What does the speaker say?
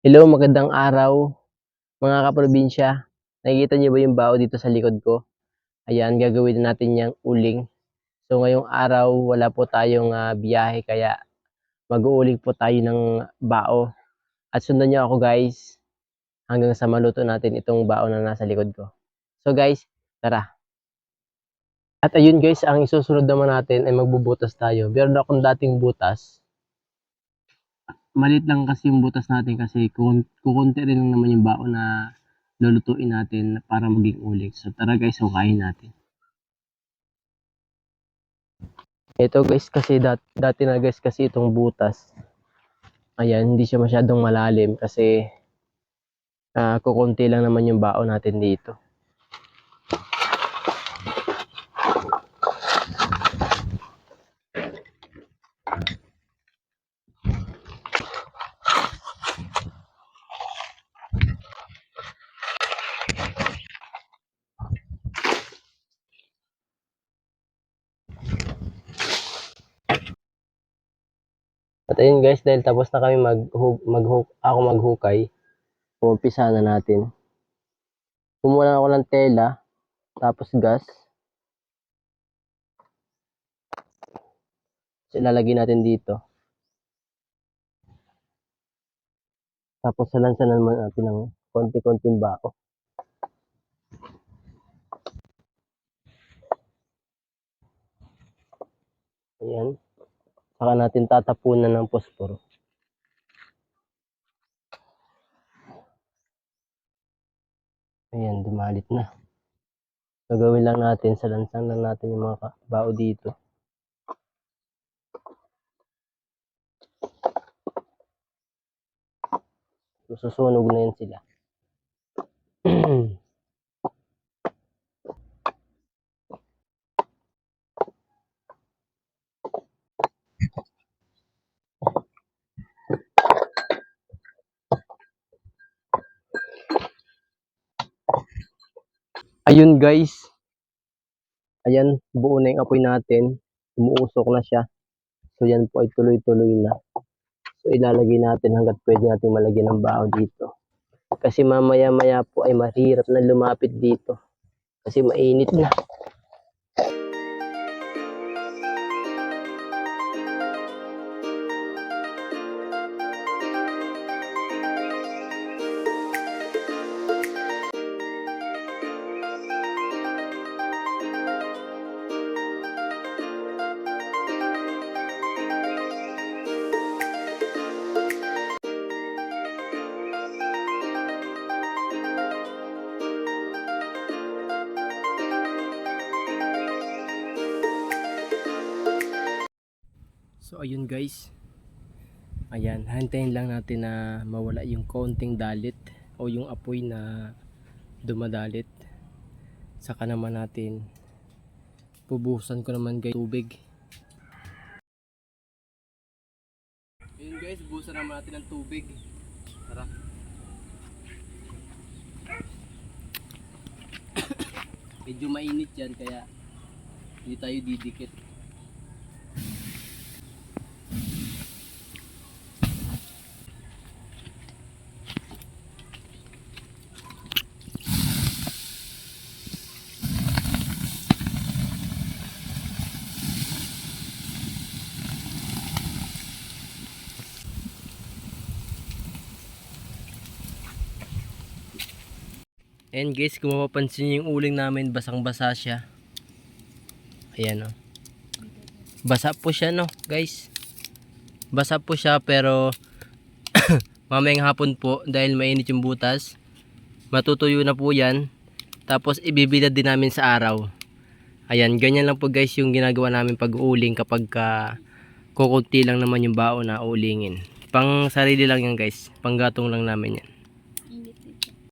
Hello, magandang araw mga kaprobinsya. Nakikita niyo ba yung bao dito sa likod ko? Ayan, gagawin na natin yung uling. So ngayong araw, wala po tayong ah, biyahe kaya mag-uuling po tayo ng bao. At sundan niyo ako guys hanggang sa maluto natin itong bao na nasa likod ko. So guys, tara. At ayun guys, ang isusunod naman natin ay magbubutas tayo. Meron akong dating butas. Malit lang kasi yung butas natin kasi kukun- kukunti rin lang naman yung bao na lulutuin natin para maging uling. So tara guys, hukayin natin. Ito guys kasi dat dati na guys kasi itong butas. Ayan, hindi siya masyadong malalim kasi ah, kukunti lang naman yung bao natin dito. At ayun guys, dahil tapos na kami mag mag ako maghukay, umpisa na natin. Kumuha ako ng tela, tapos gas. So, ilalagay natin dito. Tapos salansanan naman natin ng konti-konting bao. Ayan. Saka natin tatapunan ng posporo. Ayan, dumalit na. Gagawin lang natin, salansan lang natin yung mga bao dito. So, susunog na yan sila. Ayun guys. Ayan, buo na yung apoy natin. Umuusok na siya. So yan po ay tuloy-tuloy na. So ilalagay natin hanggat pwede natin malagyan ng bao dito. Kasi mamaya-maya po ay mahirap na lumapit dito. Kasi mainit na. Ayun guys. Ayan, hantayin lang natin na mawala yung konting dalit o yung apoy na dumadalit. Saka naman natin pubusan ko naman guys tubig. Ayun guys, busan naman natin ng tubig. Tara. Medyo mainit yan kaya hindi tayo didikit. And guys, kung mapapansin yung uling namin, basang-basa siya. Ayan o. Basa po siya no, guys. Basa po siya pero mamayang hapon po dahil mainit yung butas. Matutuyo na po yan. Tapos ibibilad din namin sa araw. Ayan, ganyan lang po guys yung ginagawa namin pag uuling kapag ka kukunti lang naman yung bao na ulingin. Pang sarili lang yan guys. Panggatong lang namin yan.